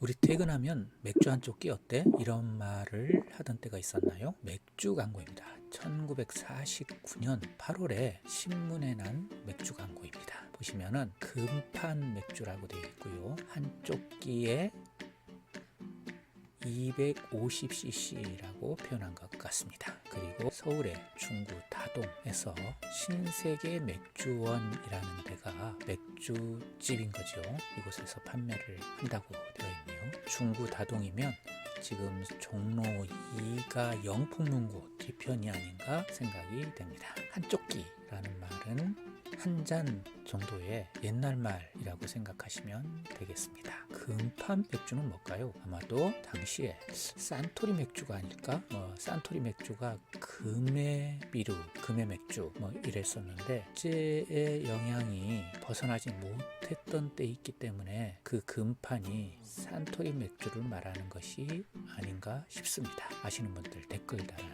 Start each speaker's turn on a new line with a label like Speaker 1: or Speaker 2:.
Speaker 1: 우리 퇴근하면 맥주 한 쪽기 어때? 이런 말을 하던 때가 있었나요? 맥주 광고입니다. 1949년 8월에 신문에 난 맥주 광고입니다. 보시면은 금판 맥주라고 되어 있고요. 한 쪽기에 250cc라고 표현한 것 같습니다. 그리고 서울의 중구 다동에서 신세계 맥주원이라는 데가 맥주집인 거죠. 이곳에서 판매를 한다고 되어 있네요. 중구 다동이면 지금 종로 2가 영풍문고 뒤편이 아닌가 생각이 됩니다. 한쪽기라는 말은 한 잔 정도의 옛날 말이라고 생각하시면 되겠습니다. 금판 맥주는 뭘까요? 아마도 당시에 산토리 맥주가 아닐까? 뭐 산토리 맥주가 금의 비루, 금의 맥주 뭐 이랬었는데 제의 영향이 벗어나지 못했던 때 있기 때문에 그 금판이 산토리 맥주를 말하는 것이 아닌가 싶습니다. 아시는 분들 댓글 달아주세요.